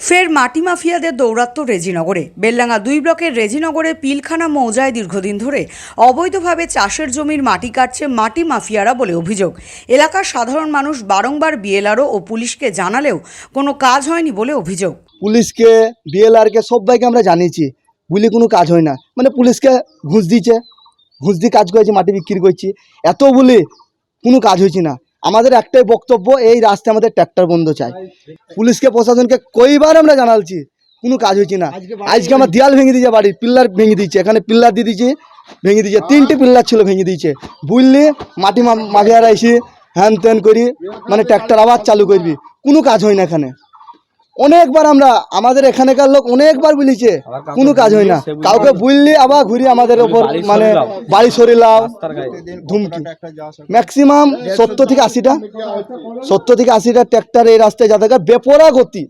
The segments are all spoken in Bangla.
ফের মাটি মাফিয়াদের দৌরাত্ম রেজিনগরে। বেলডাঙ্গা দুই ব্লকের রেজিনগরে পিলখানা মৌজায় দীর্ঘদিন ধরে অবৈধভাবে চাষের জমির মাটি কাটছে মাটি মাফিয়ারা বলে অভিযোগ। এলাকার সাধারণ মানুষ বারংবার বিএলআরও ও পুলিশকে জানালেও কোনো কাজ হয়নি বলে অভিযোগ। পুলিশকে, বিএলআরকে সবাইকে আমরা জানিয়েছি বুঝলি কোনো কাজ হয় না। মানে পুলিশকে ঘুষ দিচ্ছে ঘুষ দিয়ে কাজ করেছি, মাটি বিক্রি করছি। এত বলি কোনো কাজ হয়েছে না। আমাদের একটাই বক্তব্য এই রাস্তায় আমাদের ট্র্যাক্টর বন্ধ চাই। পুলিশকে প্রশাসনকে কইবার আমরা জানালছি কোনো কাজ হয়েছে না। আজকে আমার দেয়াল ভেঙে দিয়েছে বাড়ির পিল্লার ভেঙে দিয়েছে এখানে পিল্লার দিয়ে দিয়েছে ভেঙে দিয়েছে তিনটে পিল্লার ছিল ভেঙে দিয়েছে। বুঝলি মাটি মা- মাফিয়ারা এসে হ্যান ত্যান করি মানে ট্র্যাক্টর আবার চালু করবি কোনো কাজ হয় না এখানে। অনেকবার আমরা আমাদের এখানেকার লোক অনেকবার বলেছে কোনো কাজ হয় না। কাউকে বুললি আবার ঘুরি আমাদের ওপর মানে বাড়ি সরিলাম। ধুমকি। ম্যাক্সিমাম সত্তর থেকে আশিটা। সত্তর থেকে আশিটা ট্র্যাক্টর এই রাস্তায় যাতে বেপরা গতি।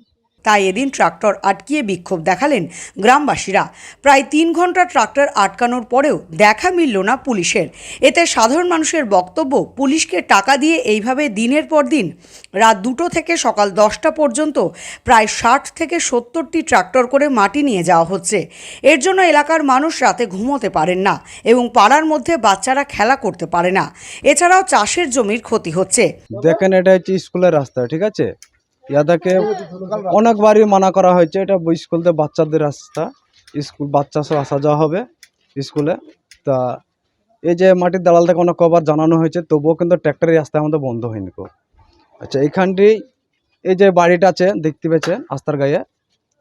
তাই এদিন ট্রাক্টর আটকিয়ে বিক্ষোভ দেখালেন গ্রামবাসীরা। প্রায় তিন ঘণ্টা ট্রাক্টর আটকানোর পরেও দেখা মিলল না পুলিশের। এতে সাধারণ মানুষের বক্তব্য, পুলিশকে টাকা দিয়ে এইভাবে দিনের পর দিন, রাত দুটো থেকে সকাল দশটা পর্যন্ত প্রায় ষাট থেকে সত্তরটি ট্রাক্টর করে মাটি নিয়ে যাওয়া হচ্ছে। এর জন্য এলাকার মানুষ রাতে ঘুমোতে পারেন না এবং পাড়ার মধ্যে বাচ্চারা খেলা করতে পারে না। এছাড়াও চাষের জমির ক্ষতি হচ্ছে। দেখেন, এটা হচ্ছে স্কুলের রাস্তা, ঠিক আছে? ইয়াদাকে অনেকবারই মানা করা হয়েছে। এটা স্কুলতে বাচ্চাদের রাস্তা। স্কুল বাচ্চা সব আসা যাওয়া হবে স্কুলে। তা এই যে মাটির দালাল থেকে অনেক কবার জানানো হয়েছে, তবুও কিন্তু ট্র্যাক্টরের রাস্তা আমাদের বন্ধ হয়নি কো আচ্ছা এইখানটি এই যে বাড়িটা আছে, দেখতে পেয়েছেন আস্তার গায়ে।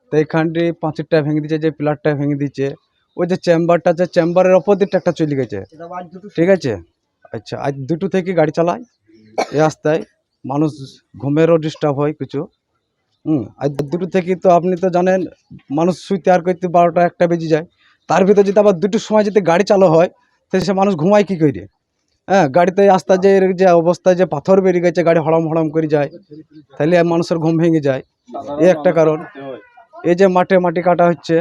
তো এইখানটি পাঁচিরটা ভেঙে দিচ্ছে যে পিলারটা ভেঙে দিচ্ছে ওই যে চেম্বারটা আছে, চেম্বারের ওপর দিয়ে ট্র্যাক্টর চলে গেছে। ঠিক আছে? আচ্ছা আজ দুটো থেকে গাড়ি চালায়। এই রাস্তায় মানুষ ঘুমেরও ডিস্টার্ব হয় কিছু। হুম, আর দুটো থেকে তো আপনি তো জানেন, মানুষ শুইতে আর করতে বারোটা একটা বেজে যায়। তার ভিতরে যদি আবার দুটোর সময় যদি গাড়ি চালু হয়, তাহলে সে মানুষ ঘুমায় কী করে? হ্যাঁ গাড়িতে রাস্তা যে যে অবস্থায় যে পাথর বেরিয়ে গেছে, গাড়ি হড়ম হড়ম করে যায়, তাহলে মানুষের ঘুম ভেঙে যায়। এই একটা কারণ। এই যে মাঠে মাটি কাটা হচ্ছে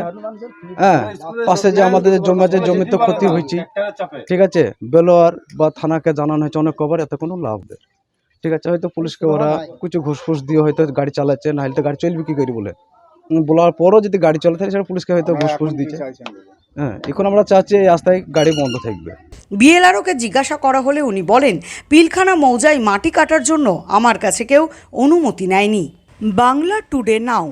হ্যাঁ পাশে যে আমাদের জমি আছে, জমিতে ক্ষতি হয়েছে। ঠিক আছে, বেলোয়ার বা থানাকে জানানো হয়েছে, অনেক কবার এত কোনো লাভ দেয় ঠিক আছে হয়তো পুলিশকে ওরা কিছু ঘুষ ফুস দিয়ে হয়তো গাড়ি চালাচ্ছে না হলে তো গাড়ি চলবে কি করি বলে? বলার পরও যদি গাড়ি চলে থাকে সেটা পুলিশকে হয়তো ঘুষ ফুস দিচ্ছে। হ্যাঁ এখন আমরা চাচ্ছি এই রাস্তায় গাড়ি বন্ধ থাকবে। বিএলআরওকে জিজ্ঞাসা করা হলে উনি বলেন পিলখানা মৌজায় মাটি কাটার জন্য আমার কাছে কেউ অনুমতি নেয়নি। Bangla today now.